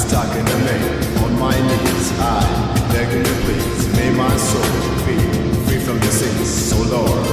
stuck in a maze. On my knees, I beg you please, may my soul be free from the sins. So Lord,